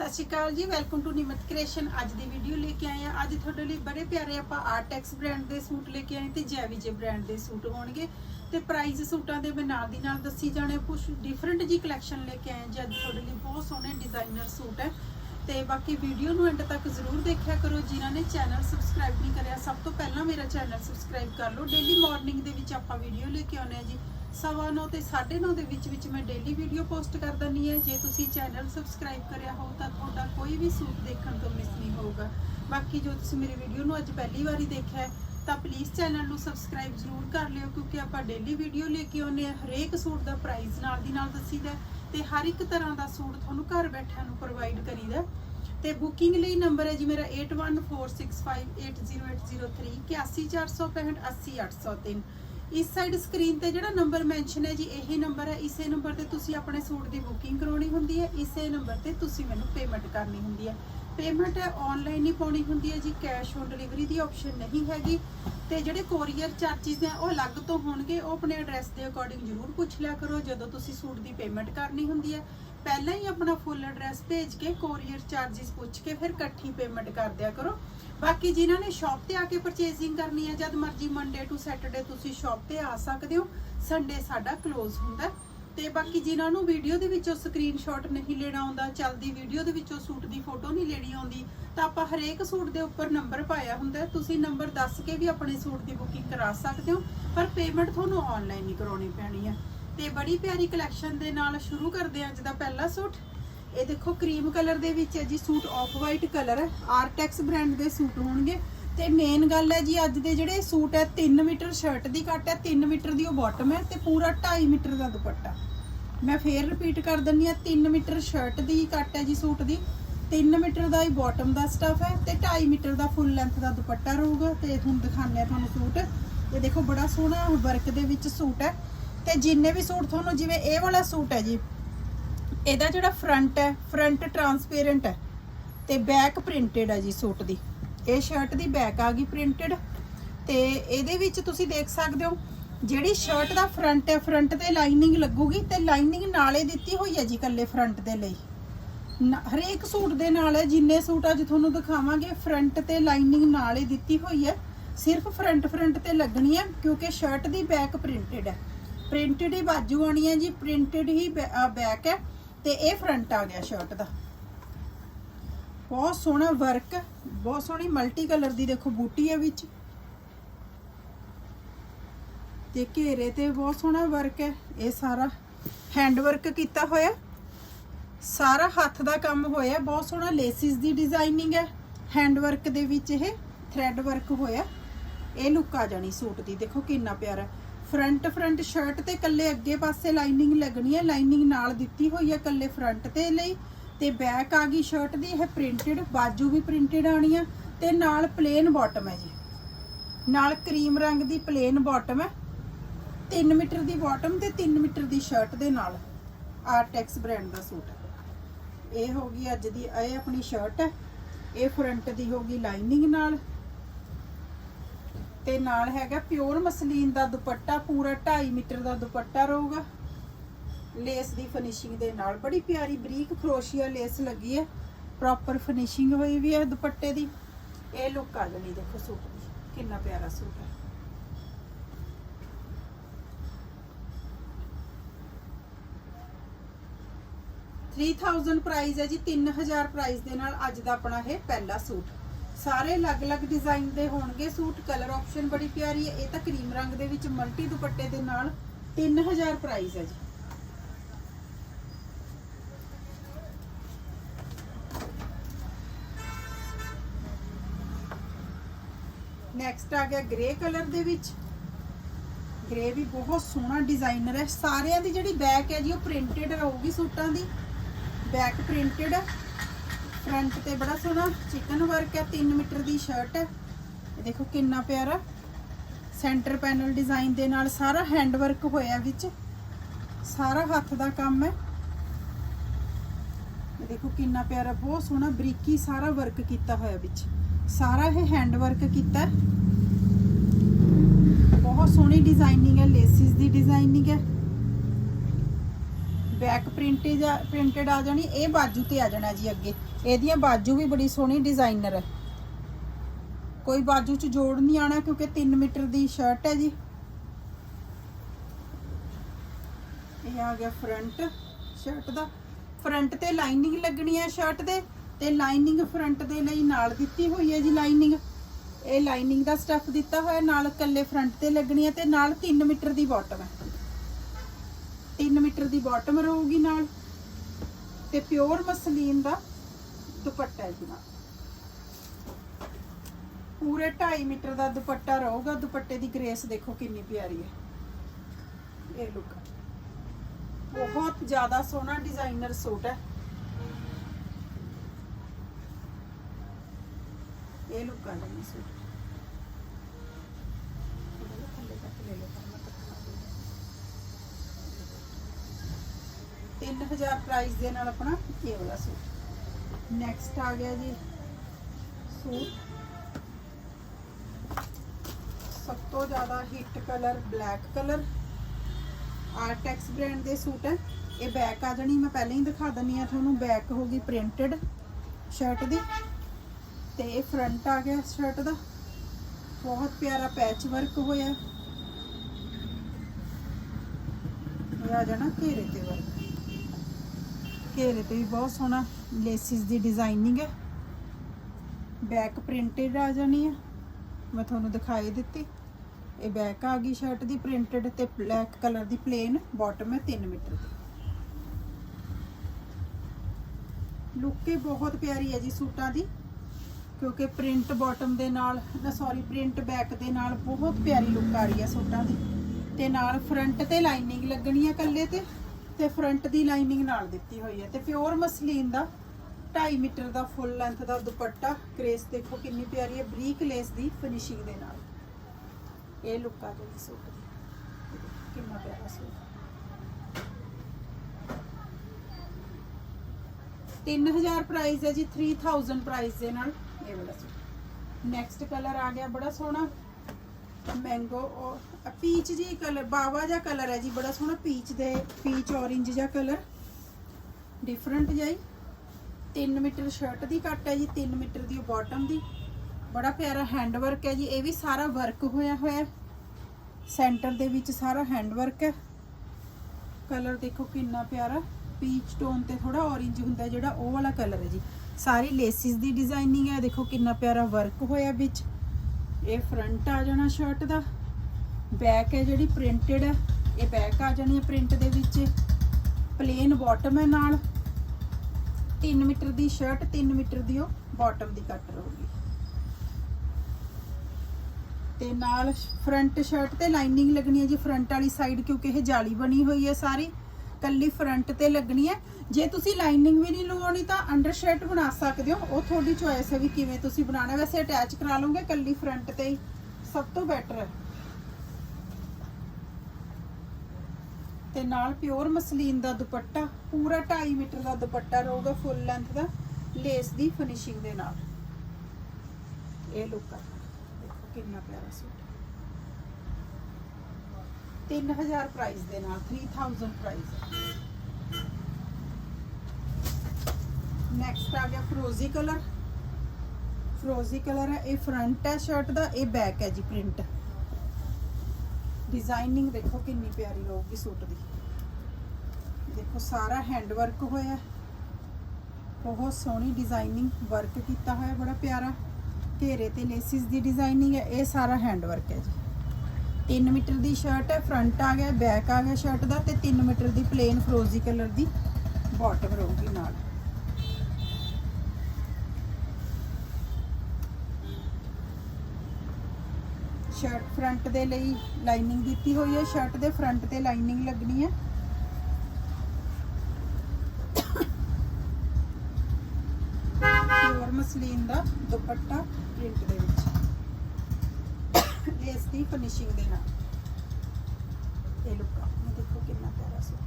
ਸਤਿ ਸ਼੍ਰੀ ਅਕਾਲ ਜੀ welcome to ਨਿਮਤ creation ਅੱਜ ਦੀ ਵੀਡੀਓ ਲੈ ਕੇ ਆਏ ਆ ਅੱਜ ਤੁਹਾਡੇ ਲਈ ਬੜੇ ਪਿਆਰੇ ਆਪਾਂ ਆਰਟੈਕਸ ਬ੍ਰਾਂਡ ਦੇ ਸੂਟ ਲੈ ਕੇ ਆਏ ਤੇ ਜੈਵੀਜੇ ਬ੍ਰਾਂਡ ਦੇ ਸੂਟ ਹੋਣਗੇ। ਤੇ ਪ੍ਰਾਈਸ ਸੂਟਾਂ ਦੇ ਮੈਂ ਨਾਲ ਦੀ ਨਾਲ ਦੱਸੀ ਜਾਣੇ ਕੁਝ ਡਿਫਰੈਂਟ ਜੀ ਕਲੈਕਸ਼ਨ ਲੈ ਕੇ ਆਏ ਹਾਂ ਜੀ ਅੱਜ ਤੁਹਾਡੇ ਲਈ ਬਹੁਤ ਸੋਹਣੇ ਡਿਜ਼ਾਈਨਰ ਸੂਟ ਹੈ। ਤੇ ਬਾਕੀ ਵੀਡੀਓ ਨੂੰ ਐਂਡ ਤੱਕ ਜ਼ਰੂਰ ਦੇਖਿਆ ਕਰੋ, ਜਿਨ੍ਹਾਂ ਨੇ ਚੈਨਲ ਸਬਸਕ੍ਰਾਈਬ ਨਹੀਂ ਕਰਿਆ, ਸਭ ਤੋਂ ਪਹਿਲਾਂ ਮੇਰਾ ਚੈਨਲ ਸਬਸਕ੍ਰਾਈਬ ਕਰ ਲਓ। ਡੇਲੀ ਮਾਰਨਿੰਗ ਦੇ ਵਿੱਚ ਆਪਾਂ ਵੀਡੀਓ ਲੈ ਕੇ ਆਉਂਦੇ ਆ ਜੀ। ਸਵਾ ਨੌ ਤੇ 9:30 ਦੇ ਵਿੱਚ ਵਿੱਚ ਮੈਂ ਡੇਲੀ ਵੀਡੀਓ ਪੋਸਟ ਕਰ ਦਿੰਦੀ ਹੈ। ਜੇ ਤੁਸੀਂ ਚੈਨਲ ਸਬਸਕ੍ਰਾਈਬ ਕਰਿਆ ਹੋ ਤਾਂ ਤੁਹਾਡਾ ਕੋਈ ਵੀ ਸੂਟ ਦੇਖਣ ਤੋਂ ਮਿਸ ਨਹੀਂ ਹੋਊਗਾ। ਬਾਕੀ ਜੋ ਤੁਸੀਂ ਮੇਰੀ ਵੀਡੀਓ ਨੂੰ ਅੱਜ ਪਹਿਲੀ ਵਾਰੀ ਦੇਖਿਆ ਹੈ, ਤਾਂ ਪਲੀਜ਼ ਚੈਨਲ ਨੂੰ ਸਬਸਕ੍ਰਾਈਬ ਜ਼ਰੂਰ ਕਰ ਲਿਓ ਕਿਉਂਕਿ ਆਪਾਂ ਡੇਲੀ ਵੀਡੀਓ ਲੈ ਕੇ ਆਉਂਦੇ ਆ ਹਰੇਕ ਸੂਟ ਦਾ ਪ੍ਰਾਈਸ ਨਾਲ ਦੀ ਨਾਲ ਦੱਸੀਦਾ ਹੈ ਤੇ ਹਰ ਇੱਕ ਤਰ੍ਹਾਂ ਦਾ ਸੂਟ ਤੁਹਾਨੂੰ ਘਰ ਬੈਠਿਆਂ ਨੂੰ ਪ੍ਰੋਵਾਈਡ ਕਰੀਦਾ ਤੇ ਬੁਕਿੰਗ ਲਈ ਨੰਬਰ ਹੈ ਜੀ ਮੇਰਾ 8146580803 8146580803 ਇਸ ਸਾਈਡ ਸਕਰੀਨ ਤੇ ਜਿਹੜਾ ਨੰਬਰ ਮੈਂਸ਼ਨ ਹੈ ਜੀ, ਇਹੀ ਨੰਬਰ ਹੈ। ਇਸੇ ਨੰਬਰ ਤੇ ਤੁਸੀਂ ਆਪਣੇ ਸੂਟ ਦੀ ਬੁਕਿੰਗ ਕਰਾਉਣੀ ਹੁੰਦੀ ਹੈ। ਇਸੇ ਨੰਬਰ ਤੇ ਤੁਸੀਂ ਮੈਨੂੰ ਪੇਮੈਂਟ ਕਰਨੀ ਹੁੰਦੀ ਹੈ। ਪੇਮੈਂਟ ਆਨਲਾਈਨ ਹੀ ਪਾਉਣੀ ਹੁੰਦੀ ਹੈ ਜੀ। ਕੈਸ਼ ਔਨ ਡਿਲੀਵਰੀ ਦੀ ਆਪਸ਼ਨ ਨਹੀਂ ਹੈਗੀ। ਤੇ ਜਿਹੜੇ ਕੋਰੀਅਰ ਚਾਰजेस ਆ ਉਹ ਅਲੱਗ ਤੋਂ ਹੋਣਗੇ, ਉਹ ਆਪਣੇ ਐਡਰੈਸ ਦੇ ਅਕੋਰਡਿੰਗ ਜ਼ਰੂਰ ਪੁੱਛ ਲਿਆ ਕਰੋ, ਜਦੋਂ ਤੁਸੀਂ ਸੂਟ ਦੀ ਪੇਮੈਂਟ ਕਰਨੀ ਹੁੰਦੀ ਹੈ। ਪਹਿਲਾਂ ਹੀ ਆਪਣਾ ਫੁੱਲ ਐਡਰੈਸ ਭੇਜ ਕੇ ਕੋਰੀਅਰ ਚਾਰजेस ਪੁੱਛ ਕੇ ਫਿਰ ਇਕੱਠੀ ਪੇਮੈਂਟ ਕਰ ਦਿਆ ਕਰੋ। ਬਾਕੀ ਜਿਨ੍ਹਾਂ ਨੇ ਸ਼ਾਪ ਤੇ ਆ ਕੇ ਪਰਚੇਸਿੰਗ ਕਰਨੀ ਹੈ, ਜਦ ਮਰਜ਼ੀ ਮੰਡੇ ਟੂ ਸੈਟਰਡੇ ਤੁਸੀਂ ਸ਼ਾਪ ਤੇ ਆ ਸਕਦੇ ਹੋ ਸੰਡੇ ਸਾਡਾ ਕਲੋਜ਼ ਹੁੰਦਾ ਤੇ ਬਾਕੀ ਜਿਨ੍ਹਾਂ ਨੂੰ ਵੀਡੀਓ ਦੇ ਵਿੱਚੋਂ ਸਕਰੀਨਸ਼ਾਟ ਨਹੀਂ ਲੈਣਾ ਆਉਂਦਾ, ਚੱਲਦੀ ਵੀਡੀਓ ਦੇ ਵਿੱਚੋਂ ਸੂਟ ਦੀ ਫੋਟੋ ਨਹੀਂ ਲੈਣੀ ਆਉਂਦੀ, ਤਾਂ ਆਪਾਂ ਹਰੇਕ ਸੂਟ ਦੇ ਉੱਪਰ ਨੰਬਰ ਪਾਇਆ ਹੁੰਦਾ ਤੁਸੀਂ ਨੰਬਰ ਦੱਸ ਕੇ ਵੀ ਆਪਣੇ ਸੂਟ ਦੀ ਬੁਕਿੰਗ ਕਰਾ ਸਕਦੇ ਹੋ, ਪਰ ਪੇਮੈਂਟ ਤੁਹਾਨੂੰ ਆਨਲਾਈਨ ਹੀ ਕਰਾਉਣੀ ਪੈਣੀ ਹੈ। ਤੇ ਬੜੀ ਪਿਆਰੀ ਕਲੈਕਸ਼ਨ ਦੇ ਨਾਲ ਸ਼ੁਰੂ ਕਰਦੇ ਹਾਂ ਅੱਜ ਦਾ ਪਹਿਲਾ ਸੂਟ। ਇਹ ਦੇਖੋ ਕਰੀਮ ਕਲਰ ਦੇ ਵਿੱਚ ਹੈ ਜੀ, ਸੂਟ ਆਫ ਵਾਈਟ ਕਲਰ ਹੈ। ਆਰਟੈਕਸ ਬ੍ਰਾਂਡ ਦੇ ਸੂਟ ਹੋਣਗੇ। ਤੇ ਮੇਨ ਗੱਲ ਹੈ ਜੀ, ਅੱਜ ਦੇ ਜਿਹੜੇ ਸੂਟ ਹੈ 3 ਮੀਟਰ ਸ਼ਰਟ ਦੀ ਕੱਟ ਹੈ 3 ਮੀਟਰ ਦੀ ਉਹ ਬਾਟਮ ਹੈ ਤੇ ਪੂਰਾ 2.5 ਮੀਟਰ ਦਾ ਦੁਪੱਟਾ। ਮੈਂ ਫੇਰ ਰਿਪੀਟ ਕਰ ਦਿੰਨੀ ਆ 3 ਮੀਟਰ ਸ਼ਰਟ ਦੀ ਕੱਟ ਹੈ ਜੀ ਸੂਟ ਦੀ 3 ਮੀਟਰ ਦਾ ਹੀ ਬਾਟਮ ਦਾ ਸਟਫ ਹੈ ਤੇ 2.5 ਮੀਟਰ ਦਾ ਫੁੱਲ ਲੈਂਥ ਦਾ ਦੁਪੱਟਾ ਰਹੂਗਾ ਤੇ ਹੁਣ ਦਿਖਾਉਂਦੇ ਆ ਤੁਹਾਨੂੰ ਸੂਟ। ਇਹ ਦੇਖੋ ਬੜਾ ਸੋਹਣਾ ਵਰਕ ਦੇ ਵਿੱਚ ਸੂਟ ਹੈ ਤੇ ਜਿੰਨੇ ਵੀ ਸੂਟ ਤੁਹਾਨੂੰ ਜਿਵੇਂ ਇਹ ਵਾਲਾ ਸੂਟ ਹੈ ਜੀ, ਇਹਦਾ ਜਿਹੜਾ ਫਰੰਟ ਹੈ ਫਰੰਟ ਟਰਾਂਸਪੇਰੈਂਟ ਹੈ ਤੇ ਬੈਕ ਪ੍ਰਿੰਟਡ ਹੈ ਜੀ ਸੂਟ ਦੀ। ਇਹ ਸ਼ਰਟ ਦੀ ਬੈਕ ਆ ਗਈ ਪ੍ਰਿੰਟਡ ਤੇ ਇਹਦੇ ਵਿੱਚ ਤੁਸੀਂ ਦੇਖ ਸਕਦੇ ਹੋ, ਜਿਹੜੀ ਸ਼ਰਟ ਦਾ ਫਰੰਟ ਹੈ ਫਰੰਟ ਤੇ ਲਾਈਨਿੰਗ ਲੱਗੂਗੀ ਤੇ ਲਾਈਨਿੰਗ ਨਾਲੇ ਦਿੱਤੀ ਹੋਈ ਹੈ ਜੀ ਕੱਲੇ ਫਰੰਟ ਦੇ ਲਈ। ਨਾ- ਹਰੇਕ ਸੂਟ ਦੇ ਨਾਲ ਹੈ, ਜਿੰਨੇ ਸੂਟ ਅੱਜ ਤੁਹਾਨੂੰ ਦਿਖਾਵਾਂਗੇ ਫਰੰਟ ਤੇ ਲਾਈਨਿੰਗ ਨਾਲੇ ਦਿੱਤੀ ਹੋਈ ਹੈ, ਸਿਰਫ ਫਰੰਟ ਫਰੰਟ ਤੇ ਲੱਗਣੀ ਹੈ, ਕਿਉਂਕਿ ਸ਼ਰਟ ਦੀ ਬੈਕ ਪ੍ਰਿੰਟਡ ਹੈ। ਪ੍ਰਿੰਟਡ ਹੀ ਬਾਜੂ ਆਣੀ ਹੈ ਜੀ ਪ੍ਰਿੰਟਡ ਹੀ ਬੈਕ ਹੈ ਤੇ ਇਹ ਫਰੰਟ ਆ ਗਿਆ ਸ਼ਰਟ ਦਾ। ਬਹੁਤ ਸੋਹਣਾ ਵਰਕ, ਬਹੁਤ ਸੋਹਣੀ ਮਲਟੀ ਕਲਰ ਦੀ ਦੇਖੋ ਬੂਟੀ ਹੈ ਵਿੱਚ। ਤੇ ਘੇਰੇ ਤੇ ਬਹੁਤ ਸੋਹਣਾ ਵਰਕ ਹੈ, ਇਹ ਸਾਰਾ ਹੈਂਡ ਵਰਕ ਕੀਤਾ ਹੋਇਆ। ਸਾਰਾ ਹੱਥ ਦਾ ਕੰਮ ਹੋਇਆ, ਬਹੁਤ ਸੋਹਣਾ ਲੇਸਿਸ ਦੀ ਡਿਜ਼ਾਈਨਿੰਗ ਹੈ। ਹੈਂਡ ਵਰਕ ਦੇ ਵਿੱਚ ਇਹ ਥ੍ਰੈਡ ਵਰਕ ਹੋਇਆ। ਇਹ ਲੁੱਕ ਆ ਜਾਣੀ ਸੂਟ ਦੀ, ਦੇਖੋ ਕਿੰਨਾ ਪਿਆਰਾ। ਫਰੰਟ ਫਰੰਟ ਸ਼ਰਟ ਤੇ ਕੱਲੇ ਅੱਗੇ ਪਾਸੇ ਲਾਈਨਿੰਗ ਲੱਗਣੀ ਹੈ ਲਾਈਨਿੰਗ ਨਾਲ ਦਿੱਤੀ ਹੋਈ ਹੈ ਕੱਲੇ ਫਰੰਟ ਤੇ ਲਈ। ਤੇ ਬੈਕ ਆ ਗਈ ਸ਼ਰਟ ਦੀ, ਇਹ ਪ੍ਰਿੰਟਡ ਬਾਜੂ ਵੀ ਪ੍ਰਿੰਟਡ ਆਣੀ ਆ ਤੇ ਨਾਲ ਪਲੇਨ ਬਾਟਮ ਹੈ ਜੀ। ਨਾਲ ਕਰੀਮ ਰੰਗ ਦੀ ਪਲੇਨ ਬਾਟਮ ਹੈ। 3 ਮੀਟਰ ਦੀ ਬਾਟਮ ਤੇ 3 ਮੀਟਰ ਦੀ ਸ਼ਰਟ ਦੇ ਨਾਲ ਆਰਟੈਕਸ ਬ੍ਰਾਂਡ ਦਾ ਸੂਟ ਇਹ ਹੋ ਗਈ ਅੱਜ ਦੀ, ਇਹ ਆਪਣੀ ਸ਼ਰਟ ਹੈ। ਇਹ ਫਰੰਟ ਦੀ ਹੋ ਗਈ ਲਾਈਨਿੰਗ ਨਾਲ। ਤੇ ਨਾਲ ਹੈਗਾ ਪਿਓਰ ਮਸਲੀਨ ਦਾ ਦੁਪੱਟਾ, ਪੂਰਾ 2.5 ਮੀਟਰ ਦਾ ਦੁਪੱਟਾ ਰਹੂਗਾ। ਲੇਸ ਦੀ ਫਿਨਿਸ਼ਿੰਗ ਦੇ ਨਾਲ। ਬੜੀ ਪਿਆਰੀ ਬਰੀਕ ਕਰੋਸ਼ੀਆ ਲੇਸ ਲੱਗੀ ਹੈ। ਪ੍ਰੋਪਰ ਫਿਨਿਸ਼ਿੰਗ ਹੋਈ ਵੀ ਹੈ ਦੁਪੱਟੇ ਦੀ। ਇਹ ਲੁੱਕ ਆ ਜਣੀ ਦੇਖੋ ਸੂਟ ਦੀ। ਕਿੰਨਾ ਪਿਆਰਾ ਸੂਟ ਹੈ। ਪ੍ਰਾਈਸ ਹੈ ਜੀ 3000 ਪ੍ਰਾਈਸ ਦੇ ਨਾਲ ਅੱਜ ਦਾ ਆਪਣਾ ਇਹ ਪਹਿਲਾ ਸੂਟ। ਸਾਰੇ ਅਲੱਗ-ਅਲੱਗ ਡਿਜ਼ਾਈਨ ਦੇ ਹੋਣਗੇ ਸੂਟ। ਕਲਰ ਆਪਸ਼ਨ ਬੜੀ ਪਿਆਰੀ ਹੈ। ਇਹ ਤਾਂ ਕਰੀਮ ਰੰਗ ਦੇ ਵਿੱਚ ਮਲਟੀ ਦੁਪੱਟੇ ਦੇ ਨਾਲ 3000 ਪ੍ਰਾਈਸ ਹੈ ਜੀ। ਨੈਕਸਟ ਆ ਗਿਆ ਗ੍ਰੇ ਕਲਰ ਦੇ ਵਿੱਚ। ਗ੍ਰੇ ਵੀ ਬਹੁਤ ਸੋਹਣਾ ਡਿਜ਼ਾਈਨਰ ਹੈ। ਸਾਰਿਆਂ ਦੀ ਜਿਹੜੀ ਬੈਕ ਹੈ ਜੀ, ਉਹ ਪ੍ਰਿੰਟਡ ਰਹੂਗੀ ਸੂਟਾਂ ਦੀ। ਬੈਕ ਪ੍ਰਿੰਟਡ ਫਰੰਟ ਤੇ ਬੜਾ ਸੋਹਣਾ ਚਿਕਨ ਵਰਕ ਹੈ 3 ਮੀਟਰ ਦੀ ਸ਼ਰਟ ਹੈ। ਇਹ ਦੇਖੋ ਕਿੰਨਾ ਪਿਆਰਾ। ਸੈਂਟਰ ਪੈਨਲ ਡਿਜ਼ਾਈਨ ਦੇ ਨਾਲ ਸਾਰਾ ਹੈਂਡ ਵਰਕ ਹੋਇਆ ਵਿੱਚ। ਸਾਰਾ ਹੱਥ ਦਾ ਕੰਮ ਹੈ। ਇਹ ਦੇਖੋ ਕਿੰਨਾ ਪਿਆਰਾ, ਬਹੁਤ ਸੋਹਣਾ, ਬਰੀਕੀ ਸਾਰਾ ਵਰਕ ਕੀਤਾ ਹੋਇਆ ਵਿੱਚ। ਸਾਰਾ ਇਹ ਹੈਂਡ ਵਰਕ ਕੀਤਾ ਬਹੁਤ ਸੋਹਣੀ ਡਿਜ਼ਾਈਨਿੰਗ ਹੈ ਲੇਸਿਸ ਦੀ ਡਿਜ਼ਾਈਨਿੰਗ ਹੈ। ਬੈਕ ਪ੍ਰਿੰਟਡ ਪ੍ਰਿੰਟਡ ਆ ਜਾਣੀ, ਇਹ ਬਾਜੂ ਤੇ ਆ ਜਾਣਾ ਜੀ ਅੱਗੇ। ਇਹਦੀਆਂ ਬਾਜੂ ਵੀ ਬੜੀ ਸੋਹਣੀ ਡਿਜ਼ਾਈਨਰ ਹੈ। ਕੋਈ ਬਾਜੂ ਚ ਜੋੜ ਨਹੀਂ ਆਣਾ ਕਿਉਂਕਿ 3 ਮੀਟਰ ਦੀ ਸ਼ਰਟ ਹੈ ਜੀ। ਇਹ ਆ ਗਿਆ ਫਰੰਟ ਸ਼ਰਟ ਦਾ। ਫਰੰਟ ਤੇ ਲਾਈਨਿੰਗ ਲੱਗਣੀ ਹੈ ਸ਼ਰਟ ਦੇ ਤੇ ਲਾਈਨਿੰਗ ਫਰੰਟ ਦੇ ਲਈ ਨਾਲ ਦਿੱਤੀ ਹੋਈ ਹੈ ਜੀ ਲਾਈਨਿੰਗ। ਇਹ ਲਾਈਨਿੰਗ ਦਾ ਸਟੱਫ ਦਿੱਤਾ ਹੋਇਆ, ਨਾਲ ਇਕੱਲੇ ਫਰੰਟ ਤੇ ਲੱਗਣੀ ਹੈ ਤੇ ਨਾਲ 3 ਮੀਟਰ ਦੀ ਬਾਟਮ ਹੈ। 3 ਮੀਟਰ ਦੀ ਬਾਟਮ ਰਹੂਗੀ ਨਾਲ ਤੇ ਪਿਓਰ ਮਸਲੀਨ ਦਾ ਦੁਪੱਟਾ ਹੈ ਜੀ ਨਾਲ। ਪੂਰੇ 2.5 ਮੀਟਰ ਦਾ ਦੁਪੱਟਾ ਰਹੂਗਾ, ਦੁਪੱਟੇ ਦੀ ਗ੍ਰੇਸ ਦੇਖੋ ਕਿੰਨੀ ਪਿਆਰੀ ਹੈ। ਇਹ ਲੁੱਕ ਬਹੁਤ ਜ਼ਿਆਦਾ ਸੋਹਣਾ ਡਿਜ਼ਾਈਨਰ ਸੂਟ ਹੈ। ਇਹ ਲੁੱਕ ਆ ਜਾਣੀ ਸੂਟ। ਥੱਲੇ ਤੱਕ ਲੈ ਲਓ ਪਰ ਮੈਂ ਦਿਖਾ ਦਿੰਦੀ ਹਾਂ। 3000 ਪ੍ਰਾਈਸ ਦੇ ਨਾਲ ਆਪਣਾ ਇਹ ਵਾਲਾ ਸੂਟ। ਨੈਕਸਟ ਆ ਗਿਆ ਜੀ ਸੂਟ। ਸਭ ਤੋਂ ਜ਼ਿਆਦਾ hit colour black colour Artex brand ਦੇ ਸੂਟ ਹੈ। ਇਹ ਬੈਕ ਆ ਜਾਣੀ, ਮੈਂ ਪਹਿਲਾਂ ਹੀ ਦਿਖਾ ਦਿੰਨੀ ਆ ਤੁਹਾਨੂੰ। ਬੈਕ ਹੋਗੀ ਪ੍ਰਿੰਟਡ ਸ਼ਰਟ ਦੀ। ਤੇ ਇਹ ਫਰੰਟ ਆ ਗਿਆ ਸ਼ਰਟ ਦਾ। ਬਹੁਤ ਪਿਆਰਾ ਪੈਚ ਵਰਕ ਹੋਇਆ। ਇਹ ਆ ਜਾਣਾ ਘੇਰੇ ਤੇ ਵਰਕ ਘੇਰੇ ਤੇ ਵੀ ਬਹੁਤ ਸੋਹਣਾ ਲੇਸਿਸ ਦੀ ਡਿਜ਼ਾਈਨਿੰਗ ਹੈ। ਬੈਕ ਪ੍ਰਿੰਟਡ ਆ ਜਾਣੀ ਹੈ ਮੈਂ ਤੁਹਾਨੂੰ ਦਿਖਾਈ ਦਿੱਤੀ। ਇਹ ਬੈਕ ਆ ਗਈ ਸ਼ਰਟ ਦੀ ਪ੍ਰਿੰਟਡ ਤੇ ਬਲੈਕ ਕਲਰ ਦੀ ਪਲੇਨ ਬਾਟਮ ਹੈ 3 ਮੀਟਰ ਦੀ। ਲੁੱਕ ਹੀ ਬਹੁਤ ਪਿਆਰੀ ਹੈ ਜੀ ਸੂਟਾਂ ਦੀ। ਕਿਉਂਕਿ ਪ੍ਰਿੰਟ ਬਾਟਮ ਦੇ ਨਾਲ, ਨਾ ਸੌਰੀ ਪ੍ਰਿੰਟ ਬੈਕ ਦੇ ਨਾਲ ਬਹੁਤ ਪਿਆਰੀ ਲੁੱਕ ਆ ਰਹੀ ਹੈ ਸੂਟਾਂ ਦੀ। ਤੇ ਨਾਲ ਫਰੰਟ ਤੇ ਲਾਈਨਿੰਗ ਲੱਗਣੀ ਹੈ ਕੱਲੇ ਤੇ ਤੇ ਫਰੰਟ ਦੀ ਲਾਈਨਿੰਗ ਨਾਲ ਦਿੱਤੀ ਹੋਈ ਹੈ ਤੇ ਪਿਓਰ ਮਸਲੀਨ ਦਾ 2.5 ਮੀਟਰ ਦਾ ਫੁੱਲ ਲੈਂਥ ਦਾ ਦੁਪੱਟਾ, ਕ੍ਰੇਸ ਦੇਖੋ ਕਿੰਨੀ ਪਿਆਰੀ ਹੈ ਬਰੀਕ ਲੇਸ ਦੀ ਫਿਨਿਸ਼ਿੰਗ ਦੇ ਨਾਲ। ਇਹ ਲੁੱਕ ਆ ਗਈ ਸੂਟ ਦੀ। ਕਿੰਨਾ ਪਿਆਰਾ ਸੂਟ। 3000 ਪ੍ਰਾਈਸ ਹੈ ਜੀ 3000 ਪ੍ਰਾਈਸ ਦੇ ਨਾਲ। ਇਹ ਵਾਲਾ ਸੂਟ। ਨੈਕਸਟ ਕਲਰ ਆ ਗਿਆ ਬੜਾ ਸੋਹਣਾ। ਮੈਂਗੋ ਔਰ ਪੀਚ ਜੀ ਕਲਰ ਬਾਵਾ ਜਿਹਾ ਕਲਰ ਹੈ ਜੀ, ਬੜਾ ਸੋਹਣਾ ਪੀਚ ਦੇ ਪੀਚ ਔਰੇਂਜ ਜਿਹਾ ਕਲਰ ਡਿਫਰੈਂਟ ਜਾਈ 3 ਮੀਟਰ ਸ਼ਰਟ ਦੀ ਕੱਟ ਹੈ ਜੀ 3 ਮੀਟਰ ਦੀ ਬਾਟਮ ਦੀ। ਬੜਾ ਪਿਆਰਾ ਹੈਂਡ ਵਰਕ ਹੈ ਜੀ, ਇਹ ਵੀ ਸਾਰਾ ਵਰਕ ਹੋਇਆ ਹੋਇਆ ਸੈਂਟਰ ਦੇ ਵਿੱਚ ਸਾਰਾ ਹੈਂਡ ਵਰਕ ਹੈ। ਕਲਰ ਦੇਖੋ ਕਿੰਨਾ ਪਿਆਰਾ। ਪੀਚ ਟੋਨ ਤੇ ਥੋੜਾ ਔਰੇਂਜ ਹੁੰਦਾ ਜਿਹੜਾ ਉਹ ਵਾਲਾ ਕਲਰ ਹੈ ਜੀ। ਸਾਰੀ ਲੇਸਿਸ ਦੀ ਡਿਜ਼ਾਈਨਿੰਗ ਹੈ। ਦੇਖੋ ਕਿੰਨਾ ਪਿਆਰਾ ਵਰਕ ਹੋਇਆ ਵਿੱਚ। ਇਹ ਫਰੰਟ ਆ ਜਾਣਾ ਸ਼ਰਟ ਦਾ। ਬੈਕ ਹੈ ਜਿਹੜੀ ਪ੍ਰਿੰਟਡ ਹੈ। ਇਹ ਬੈਕ ਆ ਜਾਣੀ ਹੈ ਪ੍ਰਿੰਟ ਦੇ ਵਿੱਚ। ਪਲੇਨ ਬਾਟਮ ਹੈ ਨਾਲ। 3 ਮੀਟਰ ਦੀ ਸ਼ਰਟ 3 ਮੀਟਰ ਦੀ ਉਹ ਬਾਟਮ ਦੀ ਕੱਟ ਰਹੂਗੀ। ਤੇ ਨਾਲ ਫਰੰਟ ਸ਼ਰਟ ਤੇ ਲਾਈਨਿੰਗ ਲੱਗਣੀ ਹੈ ਜੀ। ਫਰੰਟ ਵਾਲੀ ਸਾਈਡ ਕਿਉਂਕਿ ਇਹ ਜਾਲੀ ਬਣੀ ਹੋਈ ਹੈ ਸਾਰੀ। ਕੱਲੀ ਫਰੰਟ ਤੇ ਲੱਗਣੀ ਹੈ। ਜੇ ਤੁਸੀਂ ਲਾਈਨਿੰਗ ਵੀ ਨਹੀਂ ਲਵਾਉਣੀ ਤਾਂ ਅੰਡਰ ਸ਼ਰਟ ਬਣਾ ਸਕਦੇ ਹੋ। ਉਹ ਤੁਹਾਡੀ ਚੋਇਸ ਹੈ ਵੀ ਕਿਵੇਂ ਤੁਸੀਂ ਬਣਾਉਣਾ ਵੈਸੇ ਅਟੈਚ ਕਰਾ ਲਓਗੇ, ਕੱਲੀ ਫਰੰਟ ਤੇ ਹੀ। ਸਭ ਤੋਂ ਬੈਟਰ ਹੈ। ਤੇ ਨਾਲ ਪਿਓਰ ਮਸਲੀਨ ਦਾ ਦੁਪੱਟਾ, ਪੂਰਾ 2.5 ਮੀਟਰ ਦਾ ਦੁਪੱਟਾ ਰਹੂਗਾ ਫੁੱਲ ਲੈਂਥ ਦਾ ਲੇਸ ਦੀ ਫਿਨਿਸ਼ਿੰਗ ਦੇ ਨਾਲ। ਇਹ ਲੁੱਕ ਆ। ਕਿੰਨਾ ਪਿਆਰਾ ਸੂਟ 3000 ਪ੍ਰਾਈਸ ਦੇ ਨਾਲ 3000 ਪ੍ਰਾਈਸ ਨੈਕਸਟ ਆ ਗਿਆ ਫਰੋਜ਼ੀ ਕਲਰ ਫਰੋਜ਼ੀ ਕਲਰ ਹੈ, ਇਹ ਫਰੰਟ ਹੈ ਸ਼ਰਟ ਦਾ, ਇਹ ਬੈਕ ਹੈ ਜੀ ਪ੍ਰਿੰਟ ਡਿਜ਼ਾਈਨਿੰਗ ਦੇਖੋ ਕਿੰਨੀ ਪਿਆਰੀ ਹੋਊਗੀ ਸੂਟ ਦੀ। ਦੇਖੋ ਸਾਰਾ ਹੈਂਡ ਵਰਕ ਹੋਇਆ। ਬਹੁਤ ਸੋਹਣੀ ਡਿਜ਼ਾਈਨਿੰਗ ਵਰਕ ਕੀਤਾ ਹੋਇਆ, ਬੜਾ ਪਿਆਰਾ। ਘੇਰੇ ਤੇ ਲੇਸਿਸ ਦੀ ਡਿਜ਼ਾਈਨਿੰਗ ਹੈ, ਇਹ ਸਾਰਾ ਹੈਂਡ ਵਰਕ ਹੈ ਜੀ। 3 ਮੀਟਰ ਦੀ ਸ਼ਰਟ ਹੈ ਫਰੰਟ ਆ ਗਿਆ ਬੈਕ ਆ ਗਿਆ ਸ਼ਰਟ ਦਾ ਤੇ 3 ਮੀਟਰ ਦੀ ਪਲੇਨ ਫਰੋਜ਼ੀ ਕਲਰ ਦੀ ਬਾਟਮ ਰਹੂਗੀ ਨਾਲ। ਸ਼ਰਟ ਫਰੰਟ ਦੇ ਲਈ ਲਾਈਨਿੰਗ ਦਿੱਤੀ ਹੋਈ ਹੈ ਸ਼ਰਟ ਦੇ ਫਰੰਟ ਤੇ ਲਾਈਨਿੰਗ ਲੱਗਣੀ ਹੈ। ਪਿਓਰ ਮਸਲੀਨ ਦਾ ਦੁਪੱਟਾ ਪ੍ਰਿੰਟ ਦੇ ਵਿੱਚ। ਇਸ ਦੀ ਫਿਨਿਸ਼ਿੰਗ ਦੇ ਨਾਲ। ਇਹ ਲੁੱਕ ਆ ਦੇਖੋ ਕਿੰਨਾ ਪਿਆਰਾ ਸੂਟ।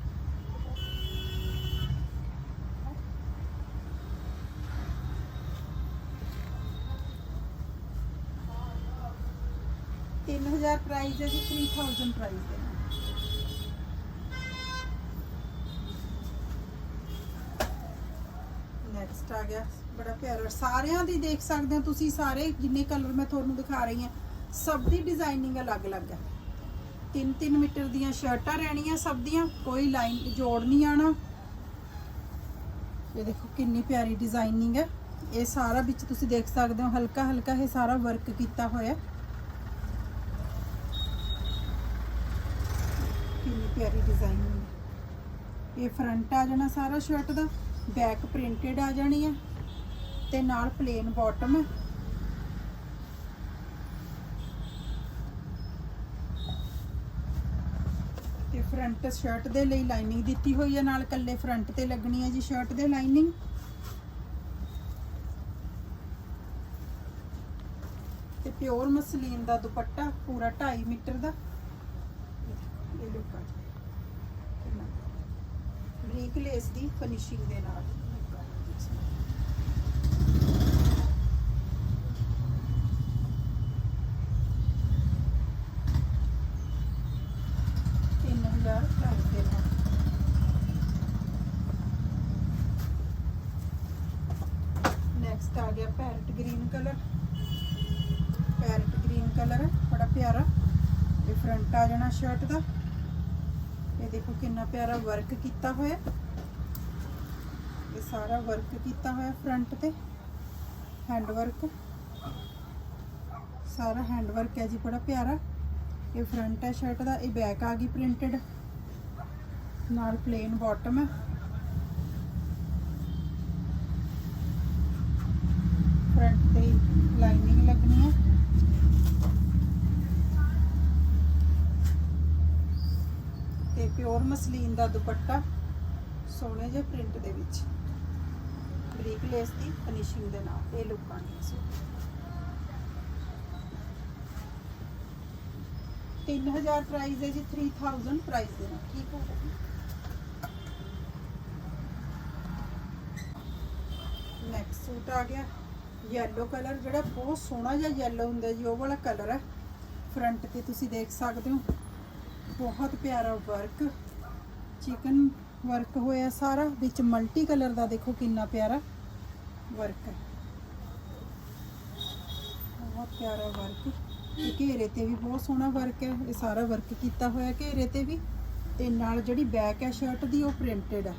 ਤਿੰਨ ਹਜ਼ਾਰ ਪ੍ਰਾਈਸ ਹੈ ਜੀ 3000 ਪ੍ਰਾਈਸ ਹੈ। ਨੈਕਸਟ ਆ ਗਿਆ, ਬੜਾ ਪਿਆਰਾ। ਸਾਰਿਆਂ ਦੀ ਦੇਖ ਸਕਦੇ ਹੋ ਤੁਸੀਂ ਸਾਰੇ, ਜਿੰਨੇ ਕਲਰ ਮੈਂ ਤੁਹਾਨੂੰ ਦਿਖਾ ਰਹੀ ਹਾਂ। ਸਭ ਦੀ ਡਿਜ਼ਾਈਨਿੰਗ ਅਲੱਗ-ਅਲੱਗ ਹੈ। 3-3 ਮੀਟਰ ਦੀਆਂ ਸ਼ਰਟਾਂ ਰਹਿਣੀਆਂ ਸਭ ਦੀਆਂ, ਕੋਈ ਲਾਈਨ ਜੋੜ ਨਹੀਂ ਆਣਾ। ਇਹ ਦੇਖੋ ਕਿੰਨੀ ਪਿਆਰੀ ਡਿਜ਼ਾਈਨਿੰਗ ਹੈ। ਇਹ ਸਾਰਾ ਵਿੱਚ ਤੁਸੀਂ ਦੇਖ ਸਕਦੇ ਹੋ ਹਲਕਾ ਹਲਕਾ ਇਹ ਸਾਰਾ ਵਰਕ ਕੀਤਾ ਹੋਇਆ ਕਿੰਨੀ ਪਿਆਰੀ ਡਿਜ਼ਾਈਨਿੰਗ ਇਹ ਫਰੰਟ ਆ ਜਾਣਾ ਸਾਰਾ ਸ਼ਰਟ ਦਾ ਬੈਕ ਪ੍ਰਿੰਟਡ ਆ ਜਾਣੀ ਹੈ ਤੇ ਨਾਲ ਪਲੇਨ ਬਾਟਮ ਹੈ। ਫਰੰਟ ਸ਼ਰਟ ਦੇ ਲਈ ਲਾਈਨਿੰਗ ਦਿੱਤੀ ਹੋਈ ਹੈ ਨਾਲ ਕੱਲੇ ਫਰੰਟ ਤੇ ਲੱਗਣੀ ਹੈ ਜੀ ਸ਼ਰਟ ਦੇ ਲਾਈਨਿੰਗ ਤੇ ਪਿਓਰ ਮਸਲੀਨ ਦਾ ਦੁਪੱਟਾ, ਪੂਰਾ 2.5 ਮੀਟਰ ਦਾ। ਇਹ ਲੁੱਕ ਆ ਬਰੀਕ ਲੇਸ ਦੀ ਫਿਨਿਸ਼ਿੰਗ ਦੇ ਨਾਲ ਤਿੰਨ ਹਜ਼ਾਰ ਪ੍ਰਾਈਸ ਦੇ ਨਾਲ ਨੈਕਸਟ ਆ ਗਿਆ parrot green colour parrot green colour ਬੜਾ ਪਿਆਰਾ ਇਹ ਫਰੰਟ ਆ ਜਾਣਾ ਸ਼ਰਟ ਦਾ। ਇਹ ਦੇਖੋ ਕਿੰਨਾ ਪਿਆਰਾ ਵਰਕ ਕੀਤਾ ਹੋਇਆ। ਇਹ ਸਾਰਾ ਵਰਕ ਕੀਤਾ ਹੋਇਆ ਫਰੰਟ ਤੇ। ਹੈਂਡ ਵਰਕ ਸਾਰਾ ਹੈਂਡ ਵਰਕ ਹੈ ਜੀ, ਬੜਾ ਪਿਆਰਾ। ਇਹ ਫਰੰਟ ਹੈ ਸ਼ਰਟ ਦਾ, ਇਹ ਬੈਕ ਆ ਗਈ ਪ੍ਰਿੰਟਡ ਨਾਲ ਪਲੇਨ ਬਾਟਮ ਹੈ। ਫਰੰਟ ਤੇ ਲਾਈਨਿੰਗ ਲੱਗਣੀ ਹੈ ਤੇ ਪਿਓਰ ਮਸਲੀਨ ਦਾ ਦੁਪੱਟਾ ਸੋਹਣੇ ਜਿਹੇ ਪ੍ਰਿੰਟ ਦੇ ਵਿੱਚ। ਬਰੀਕ ਲੇਸ ਦੀ ਫਿਨਿਸ਼ਿੰਗ ਦੇ ਨਾਲ ਇਹ ਲੁੱਕ ਆਣੀ ਹੈ 3000 ਪ੍ਰਾਈਸ ਹੈ ਜੀ 3000 ਪ੍ਰਾਈਸ ਦੇ ਨਾਲ। ਠੀਕ ਹੈ ਨੈਕਸਟ ਸੂਟ ਆ ਗਿਆ ਯੈਲੋ ਕਲਰ ਜਿਹੜਾ ਬਹੁਤ ਸੋਹਣਾ ਜਿਹਾ ਯੈਲੋ ਹੁੰਦਾ ਜੀ, ਉਹ ਵਾਲਾ ਕਲਰ ਹੈ। ਫਰੰਟ ਤੇ ਤੁਸੀਂ ਦੇਖ ਸਕਦੇ ਹੋ। ਬਹੁਤ ਪਿਆਰਾ ਵਰਕ ਚਿਕਨ ਵਰਕ ਹੋਇਆ ਸਾਰਾ, ਵਿੱਚ ਮਲਟੀ ਕਲਰ ਦਾ ਦੇਖੋ ਕਿੰਨਾ ਪਿਆਰਾ ਵਰਕ ਹੈ। ਬਹੁਤ ਪਿਆਰਾ ਵਰਕ ਇਹ ਘੇਰੇ ਤੇ ਵੀ ਬਹੁਤ ਸੋਹਣਾ ਵਰਕ ਹੈ, ਇਹ ਸਾਰਾ ਵਰਕ ਕੀਤਾ ਹੋਇਆ ਘੇਰੇ ਤੇ ਵੀ, ਤੇ ਨਾਲ ਜਿਹੜੀ ਬੈਕ ਹੈ ਸ਼ਰਟ ਦੀ ਉਹ ਪ੍ਰਿੰਟਡ ਹੈ।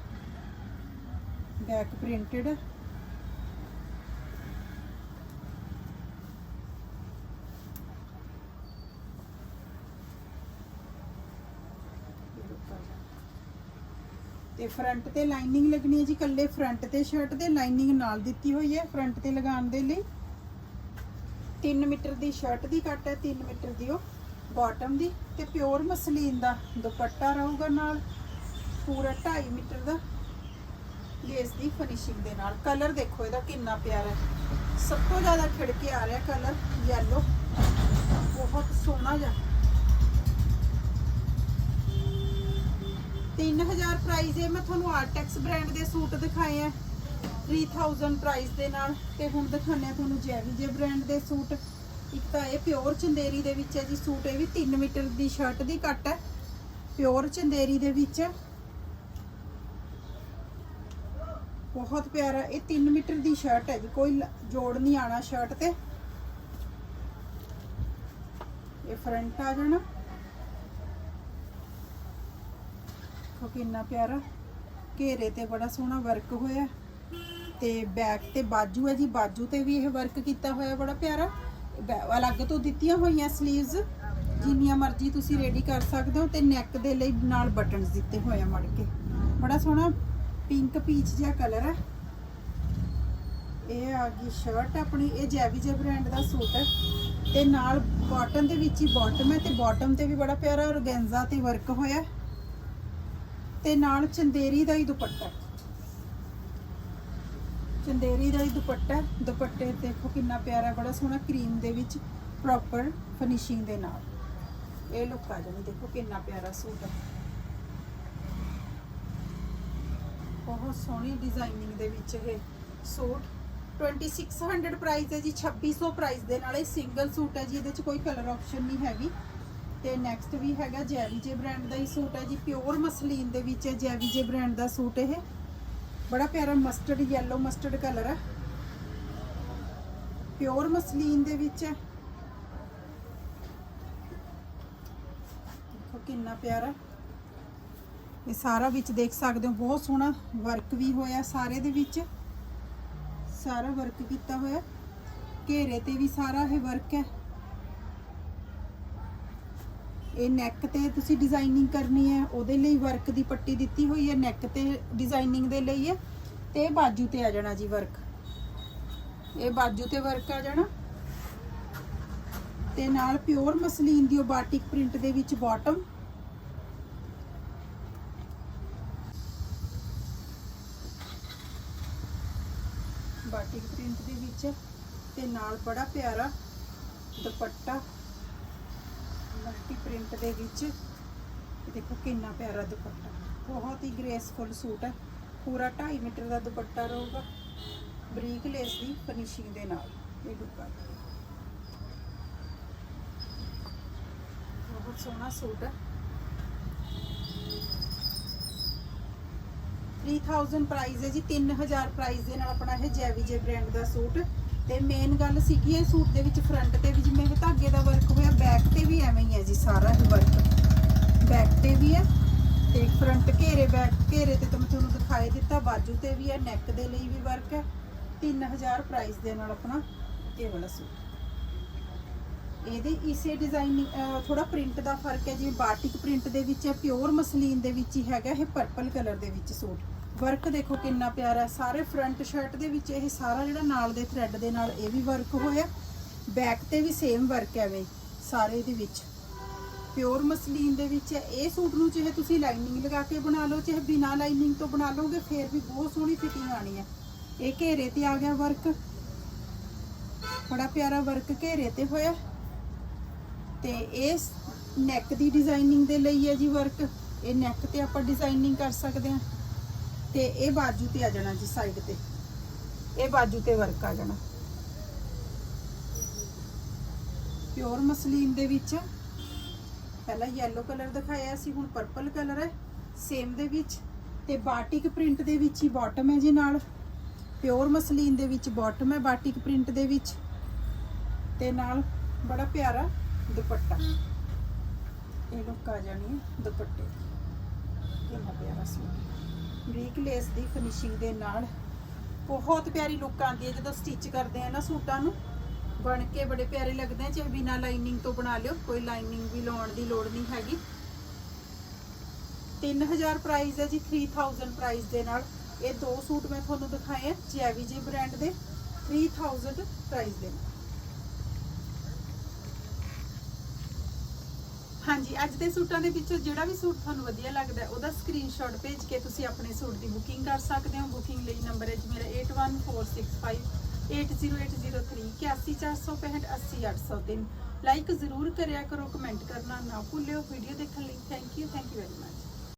ਬੈਕ ਪ੍ਰਿੰਟਡ ਹੈ। ਤੇ ਫਰੰਟ ਤੇ ਲਾਈਨਿੰਗ ਲੱਗਣੀ ਹੈ ਜੀ ਕੱਲੇ ਫਰੰਟ ਤੇ ਸ਼ਰਟ ਦੇ ਲਾਈਨਿੰਗ ਨਾਲ ਦਿੱਤੀ ਹੋਈ ਹੈ, ਫਰੰਟ ਤੇ ਲਗਾਉਣ ਦੇ ਲਈ। 3 ਮੀਟਰ ਦੀ ਸ਼ਰਟ ਦੀ ਕੱਟ ਹੈ 3 ਮੀਟਰ ਦੀ ਉਹ ਬਾਟਮ ਦੀ ਤੇ ਪਿਓਰ ਮਸਲੀਨ ਦਾ ਦੁਪੱਟਾ ਰਹੂਗਾ ਨਾਲ। ਪੂਰਾ 2.5 ਮੀਟਰ ਦਾ ਲੇਸ ਦੀ ਫਿਨਿਸ਼ਿੰਗ ਦੇ ਨਾਲ। ਕਲਰ ਦੇਖੋ ਇਹਦਾ ਕਿੰਨਾ ਪਿਆਰਾ ਹੈ। ਸਭ ਤੋਂ ਜ਼ਿਆਦਾ ਖਿੜਕੇ ਆ ਰਿਹਾ ਕਲਰ ਯੈਲੋ ਬਹੁਤ ਸੋਹਣਾ ਜਿਹਾ। 3000 ਪ੍ਰਾਈਸ ਹੈ। ਮੈਂ ਤੁਹਾਨੂੰ ਆਰਟੈਕਸ ਬ੍ਰਾਂਡ ਦੇ ਸੂਟ ਦਿਖਾਏ ਆ। 3000 ਪ੍ਰਾਈਸ ਦੇ ਨਾਲ। ਤੇ ਹੁਣ ਦਿਖਾਉਂਦੇ ਆ ਤੁਹਾਨੂੰ ਜੈਵੀਜੇ ਬ੍ਰਾਂਡ ਦੇ ਸੂਟ। ਇੱਕ ਤਾਂ ਇਹ ਪਿਓਰ ਚੰਦੇਰੀ ਦੇ ਵਿੱਚ ਹੈ ਜੀ ਸੂਟ। ਇਹ ਵੀ 3 ਮੀਟਰ ਦੀ ਸ਼ਰਟ ਦੀ ਕੱਟ ਹੈ। ਪਿਓਰ ਚੰਦੇਰੀ ਦੇ ਵਿੱਚ। ਬਹੁਤ ਪਿਆਰਾ। ਇਹ 3 ਮੀਟਰ ਦੀ ਸ਼ਰਟ ਹੈ ਜੀ। ਕੋਈ ਜੋੜ ਨਹੀਂ ਆਣਾ ਸ਼ਰਟ ਤੇ। ਇਹ ਫਰੰਟ ਆ ਜਾਣਾ। ਦੇਖੋ ਕਿੰਨਾ ਪਿਆਰਾ। ਘੇਰੇ ਤੇ ਬੜਾ ਸੋਹਣਾ ਵਰਕ ਹੋਇਆ। ਤੇ ਬੈਕ ਤੇ ਬਾਜੂ ਹੈ ਜੀ, ਬਾਜੂ ਤੇ ਵੀ ਇਹ ਵਰਕ ਕੀਤਾ ਹੋਇਆ ਬੜਾ ਪਿਆਰਾ। ਬੈ- ਅਲੱਗ ਤੋਂ ਦਿੱਤੀਆਂ ਹੋਈਆਂ 슬ੀਵਸ ਜਿੰਨੀਆਂ ਮਰਜ਼ੀ ਤੁਸੀਂ ਰੈਡੀ ਕਰ ਸਕਦੇ ਹੋ ਤੇ ਨੈਕ ਦੇ ਲਈ ਨਾਲ ਬਟਨਸ ਦਿੱਤੇ ਹੋਏ ਆ ਮੜ ਕੇ। ਬੜਾ ਸੋਹਣਾ ਪਿੰਕ ਪੀਚ ਜਿਹਾ ਕਲਰ ਹੈ ਇਹ ਆ ਗਈ ਸ਼ਰਟ ਆਪਣੀ, ਇਹ ਜੈਵੀਜੇ ਬ੍ਰਾਂਡ ਦਾ ਸੂਟ ਹੈ। ਤੇ ਨਾਲ ਕਾਟਨ ਦੇ ਵਿੱਚ ਹੀ ਬਾਟਮ ਹੈ ਤੇ ਬਾਟਮ ਤੇ ਵੀ ਬੜਾ ਪਿਆਰਾ ਔਰਗੈਂਜ਼ਾ ਤੇ ਵਰਕ ਹੋਇਆ। ਤੇ ਨਾਲ ਚੰਦੇਰੀ ਦਾ ਹੀ ਦੁਪੱਟਾ ਚੰਦੇਰੀ ਦਾ ਹੀ ਦੁਪੱਟਾ ਦੁਪੱਟੇ ਦੇਖੋ ਕਿੰਨਾ ਪਿਆਰਾ, ਬੜਾ ਸੋਹਣਾ ਕਰੀਮ ਦੇ ਵਿੱਚ ਪ੍ਰੋਪਰ ਫਿਨਿਸ਼ਿੰਗ ਦੇ ਨਾਲ। ਇਹ ਲੁੱਕ ਆ ਜਾਣੀ, ਦੇਖੋ ਕਿੰਨਾ ਪਿਆਰਾ ਸੂਟ ਹੈ। ਬਹੁਤ ਸੋਹਣੀ ਡਿਜ਼ਾਈਨਿੰਗ ਦੇ ਵਿੱਚ ਇਹ ਸੂਟ। 2600 ਪ੍ਰਾਈਸ ਹੈ ਜੀ 2600 ਪ੍ਰਾਈਸ ਦੇ ਨਾਲ ਇਹ ਸਿੰਗਲ ਸੂਟ ਹੈ ਜੀ, ਇਹਦੇ ਵਿੱਚ ਕੋਈ ਕਲਰ ਆਪਸ਼ਨ ਨਹੀਂ ਹੈਗੀ। ਤੇ ਨੈਕਸਟ ਵੀ ਹੈਗਾ ਜੈਵੀਜੇ ਬ੍ਰਾਂਡ ਦਾ ਹੀ ਸੂਟ ਹੈ ਜੀ ਪਿਓਰ ਮਸਲੀਨ ਦੇ ਵਿੱਚ ਹੈ ਜੈਵੀਜੇ ਬ੍ਰਾਂਡ ਦਾ ਸੂਟ ਇਹ। ਬੜਾ ਪਿਆਰਾ ਮਸਟਰਡ ਯੈਲੋ ਮਸਟਰਡ ਕਲਰ ਹੈ। ਪਿਓਰ ਮਸਲੀਨ ਦੇ ਵਿੱਚ ਹੈ। ਦੇਖੋ ਕਿੰਨਾ ਪਿਆਰਾ। ਇਹ ਸਾਰਾ ਵਿੱਚ ਦੇਖ ਸਕਦੇ ਹੋ, ਬਹੁਤ ਸੋਹਣਾ ਵਰਕ ਵੀ ਹੋਇਆ ਸਾਰੇ ਦੇ ਵਿੱਚ। ਸਾਰਾ ਵਰਕ ਕੀਤਾ ਹੋਇਆ। ਘੇਰੇ ਤੇ ਵੀ ਸਾਰਾ ਇਹ ਵਰਕ ਹੈ। ਇਹ ਨੈਕ ਤੇ ਤੁਸੀਂ ਡਿਜ਼ਾਈਨਿੰਗ ਕਰਨੀ ਹੈ, ਉਹਦੇ ਲਈ ਵਰਕ ਦੀ ਪੱਟੀ ਦਿੱਤੀ ਹੋਈ ਹੈ ਨੈਕ ਤੇ ਡਿਜ਼ਾਈਨਿੰਗ ਦੇ ਲਈ ਹੈ ਤੇ ਬਾਜੂ ਤੇ ਆ ਜਾਣਾ ਜੀ ਵਰਕ ਇਹ ਬਾਜੂ ਤੇ ਵਰਕ ਆ ਜਾਣਾ। ਤੇ ਨਾਲ ਪਿਓਰ ਮਸਲੀਨ ਦੀ ਉਹ ਬਾਟਿਕ ਪ੍ਰਿੰਟ ਦੇ ਵਿੱਚ ਬਾਟਮ ਬਾਟਿਕ ਪ੍ਰਿੰਟ ਦੇ ਵਿੱਚ ਤੇ ਨਾਲ ਬੜਾ ਪਿਆਰਾ ਦੁਪੱਟਾ। ਮਲਟੀ ਪ੍ਰਿੰਟ ਦੇ ਵਿੱਚ। ਇਹ ਦੇਖੋ ਕਿੰਨਾ ਪਿਆਰਾ ਦੁਪੱਟਾ। ਬਹੁਤ ਹੀ ਗ੍ਰੇਸਫੁਲ ਸੂਟ ਹੈ। ਪੂਰਾ 2.5 ਮੀਟਰ ਦਾ ਦੁਪੱਟਾ ਰਹੂਗਾ। ਬਰੀਕ ਲੇਸ ਦੀ ਫਿਨਿਸ਼ਿੰਗ ਦੇ ਨਾਲ ਇਹ ਦੁਪੱਟਾ। ਬਹੁਤ ਸੋਹਣਾ ਸੂਟ ਹੈ। 3000 ਪ੍ਰਾਈਸ ਹੈ ਜੀ। 3000 ਪ੍ਰਾਈਸ ਦੇ ਨਾਲ ਆਪਣਾ ਇਹ ਜੈਵੀਜੇ ਬ੍ਰਾਂਡ ਦਾ ਸੂਟ। ਤੇ ਮੇਨ ਗੱਲ ਸੀਗੀ ਇਹ ਸੂਟ ਦੇ ਵਿੱਚ ਫਰੰਟ ਤੇ ਵੀ ਜਿਵੇਂ ਧਾਗੇ ਦਾ ਵਰਕ ਹੋਇਆ ਬੈਕ ਤੇ ਵੀ ਐਵੇਂ ਹੀ ਹੈ ਜੀ ਸਾਰਾ ਹੀ ਵਰਕ ਬੈਕ ਤੇ ਵੀ ਹੈ ਤੇ ਫਰੰਟ ਘੇਰੇ ਬੈਕ ਘੇਰੇ ਤੇ ਤਾਂ ਮੈਂ ਤੁਹਾਨੂੰ ਦਿਖਾਈ ਦਿੱਤਾ, ਬਾਜੂ ਤੇ ਵੀ ਹੈ ਨੈਕ ਦੇ ਲਈ ਵੀ ਵਰਕ ਹੈ। 3000 ਪ੍ਰਾਈਸ ਦੇ ਨਾਲ ਆਪਣਾ ਇਹ ਵਾਲਾ ਸੂਟ। ਇਹਦੇ ਇਸੇ ਡਿਜ਼ਾਈਨਿੰਗ ਥੋੜਾ ਪ੍ਰਿੰਟ ਦਾ ਫ਼ਰਕ ਹੈ, ਜਿਵੇਂ ਬਾਟਿਕ ਪ੍ਰਿੰਟ ਦੇ ਵਿੱਚ ਹੈ ਪਿਓਰ ਮਸਲੀਨ ਦੇ ਵਿੱਚ ਹੀ ਹੈਗਾ ਇਹ ਪਰਪਲ ਕਲਰ ਦੇ ਵਿੱਚ ਸੂਟ। ਵਰਕ ਦੇਖੋ ਕਿੰਨਾ ਪਿਆਰਾ ਸਾਰੇ ਫਰੰਟ ਸ਼ਰਟ ਦੇ ਵਿੱਚ ਇਹ ਸਾਰਾ ਜਿਹੜਾ ਨਾਲ ਦੇ ਥ੍ਰੈਡ ਦੇ ਨਾਲ ਇਹ ਵੀ ਵਰਕ ਹੋਇਆ। ਬੈਕ ਤੇ ਵੀ ਸੇਮ ਵਰਕ ਹੈ ਵੇ, ਸਾਰੇ ਦੇ ਵਿੱਚ। ਪਿਓਰ ਮਸਲੀਨ ਦੇ ਵਿੱਚ ਹੈ। ਇਹ ਸੂਟ ਨੂੰ ਚਾਹੇ ਤੁਸੀਂ ਲਾਈਨਿੰਗ ਲਗਾ ਕੇ ਬਣਾ ਲਓ, ਚਾਹੇ ਬਿਨਾ ਲਾਈਨਿੰਗ ਤੋਂ ਬਣਾ ਲਓਗੇ, ਫੇਰ ਵੀ ਬਹੁਤ ਸੋਹਣੀ ਫਿਟਿੰਗ ਆਣੀ ਹੈ। ਇਹ ਘੇਰੇ ਤੇ ਆ ਗਿਆ ਵਰਕ ਬੜਾ ਪਿਆਰਾ ਵਰਕ ਘੇਰੇ ਤੇ ਹੋਇਆ। ਤੇ ਇਹ ਨੈਕ ਦੀ ਡਿਜ਼ਾਈਨਿੰਗ ਦੇ ਲਈ ਹੈ ਜੀ ਵਰਕ ਇਹ ਨੈਕ ਤੇ ਆਪਾਂ ਡਿਜ਼ਾਈਨਿੰਗ ਕਰ ਸਕਦੇ ਹਾਂ। ਤੇ ਇਹ ਬਾਜੂ ਤੇ ਆ ਜਾਣਾ ਜੀ ਸਾਈਡ ਤੇ। ਇਹ ਬਾਜੂ ਤੇ ਵਰਕ ਆ ਜਾਣਾ। ਪਿਓਰ ਮਸਲੀਨ ਦੇ ਵਿੱਚ ਪਹਿਲਾਂ ਯੈਲੋ ਕਲਰ ਦਿਖਾਇਆ ਸੀ ਹੁਣ ਪਰਪਲ ਕਲਰ ਹੈ। ਸੇਮ ਦੇ ਵਿੱਚ ਤੇ ਬਾਟਿਕ ਪ੍ਰਿੰਟ ਦੇ ਵਿੱਚ ਹੀ ਬਾਟਮ ਹੈ ਜੀ ਨਾਲ। ਪਿਓਰ ਮਸਲੀਨ ਦੇ ਵਿੱਚ ਬਾਟਮ ਹੈ ਬਾਟਿਕ ਪ੍ਰਿੰਟ ਦੇ ਵਿੱਚ। ਤੇ ਨਾਲ ਬੜਾ ਪਿਆਰਾ ਦੁਪੱਟਾ। ਇਹ ਲੁੱਕ ਆ ਜਾਣੀ ਦੁਪੱਟੇ। ਕਿੰਨਾ ਪਿਆਰਾ ਸੂਟ। ਬਰੀਕ ਲੇਸ ਦੀ ਫਿਨਿਸ਼ਿੰਗ ਦੇ ਨਾਲ ਬਹੁਤ ਪਿਆਰੀ ਲੁੱਕ ਆਉਂਦੀ ਹੈ, ਜਦੋਂ ਸਟਿਚ ਕਰਦੇ ਆ ਨਾ ਸੂਟਾਂ ਨੂੰ, ਬਣ ਕੇ ਬੜੇ ਪਿਆਰੇ ਲੱਗਦੇ ਆ ਚਾਹੇ ਬਿਨਾ ਲਾਈਨਿੰਗ ਤੋਂ ਬਣਾ ਲਿਓ, ਕੋਈ ਲਾਈਨਿੰਗ ਵੀ ਲਾਉਣ ਦੀ ਲੋੜ ਨਹੀਂ ਹੈਗੀ। 3000 ਪ੍ਰਾਈਸ ਹੈ ਜੀ 3000 ਪ੍ਰਾਈਸ ਦੇ ਨਾਲ। ਇਹ ਦੋ ਸੂਟ ਮੈਂ ਤੁਹਾਨੂੰ ਦਿਖਾਏ ਆ, ਜੈਵੀ ਜੈਵੀਜੀ ਬ੍ਰਾਂਡ ਦੇ 3000 ਪ੍ਰਾਈਸ ਦੇ ਨਾਲ। ਹਾਂਜੀ, ਅੱਜ ਦੇ ਸੂਟਾਂ ਦੇ ਵਿੱਚੋਂ ਜਿਹੜਾ ਵੀ ਸੂਟ ਤੁਹਾਨੂੰ ਵਧੀਆ ਲੱਗਦਾ ਉਹਦਾ ਸਕਰੀਨਸ਼ਾਟ ਭੇਜ ਕੇ ਤੁਸੀਂ ਆਪਣੇ ਸੂਟ ਦੀ ਬੁਕਿੰਗ ਕਰ ਸਕਦੇ ਹੋ। ਬੁਕਿੰਗ ਲਈ ਨੰਬਰ ਹੈ ਜੀ ਮੇਰਾ 8146580803 80465 ਲਾਈਕ ਜ਼ਰੂਰ ਕਰਿਆ ਕਰੋ ਕਮੈਂਟ ਕਰਨਾ ਨਾ ਭੁੱਲਿਓ। ਵੀਡੀਓ ਦੇਖਣ ਲਈ thank you thank you very much